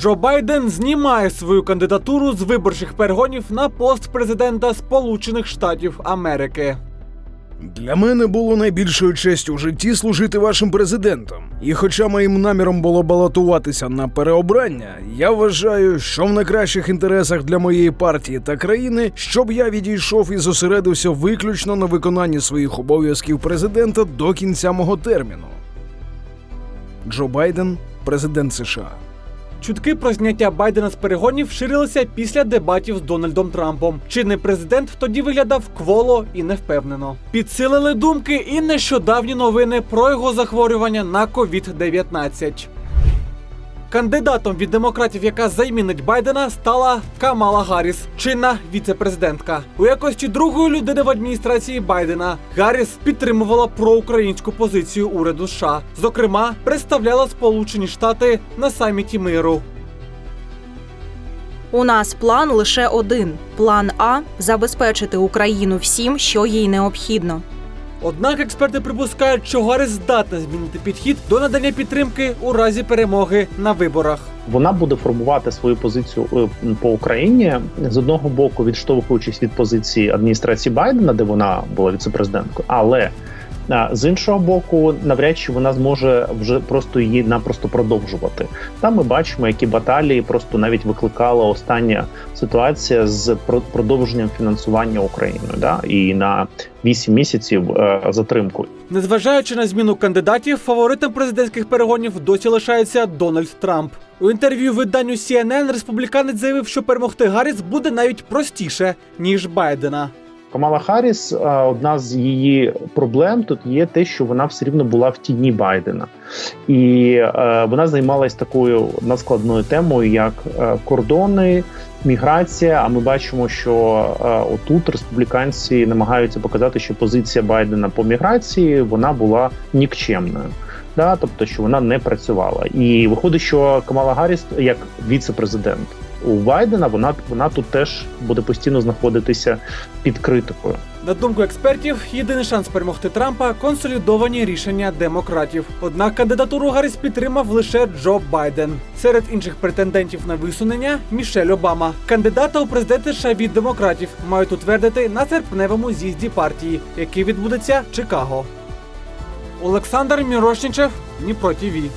Джо Байден знімає свою кандидатуру з виборчих перегонів на пост президента Сполучених Штатів Америки. Для мене було найбільшою честю в житті служити вашим президентом. І хоча моїм наміром було балотуватися на переобрання, я вважаю, що в найкращих інтересах для моєї партії та країни, щоб я відійшов і зосередився виключно на виконанні своїх обов'язків президента до кінця мого терміну. Джо Байден, президент США. Чутки про зняття Байдена з перегонів ширилися після дебатів з Дональдом Трампом. Чинний президент тоді виглядав кволо і невпевнено. Підсилили думки і нещодавні новини про його захворювання на COVID-19. Кандидатом від демократів, яка замінить Байдена, стала Камала Гарріс, чинна віце-президентка. У якості другої людини в адміністрації Байдена Гарріс підтримувала проукраїнську позицію уряду США. Зокрема, представляла Сполучені Штати на саміті миру. У нас план лише один: план А забезпечити Україну всім, що їй необхідно. Однак експерти припускають, що Гарріс здатна змінити підхід до надання підтримки у разі перемоги на виборах. Вона буде формувати свою позицію е, по Україні з одного боку, відштовхуючись від позиції адміністрації Байдена, де вона була віцепрезиденткою, але з іншого боку, навряд чи вона зможе вже просто її напросто продовжувати. Там ми бачимо, які баталії просто навіть викликала остання ситуація з про- продовженням фінансування Україною, да і на 8 місяців е, затримку. Незважаючи на зміну кандидатів, фаворитом президентських перегонів досі лишається Дональд Трамп. У інтерв'ю виданню CNN республіканець заявив, що перемогти Гарріс буде навіть простіше ніж Байдена. Камала Харріс, е, одна з її проблем тут є те, що вона все рівно була в тіні Байдена, і е, вона займалась такою надскладною темою, як е, кордони, міграція. А ми бачимо, що е, отут республіканці намагаються показати, що позиція Байдена по міграції вона була нікчемною. Да, тобто, що вона не працювала, і виходить, що Камала Гарріс, як віце-президент у Байдена, вона вона тут теж буде постійно знаходитися під критикою. На думку експертів, єдиний шанс перемогти Трампа консолідовані рішення демократів. Однак кандидатуру Гарріс підтримав лише Джо Байден. Серед інших претендентів на висунення Мішель Обама. Кандидата у президенти США від демократів мають утвердити на серпневому з'їзді партії, який відбудеться Чикаго. Олександр Мірошнічев, Дніпро ТІВІ.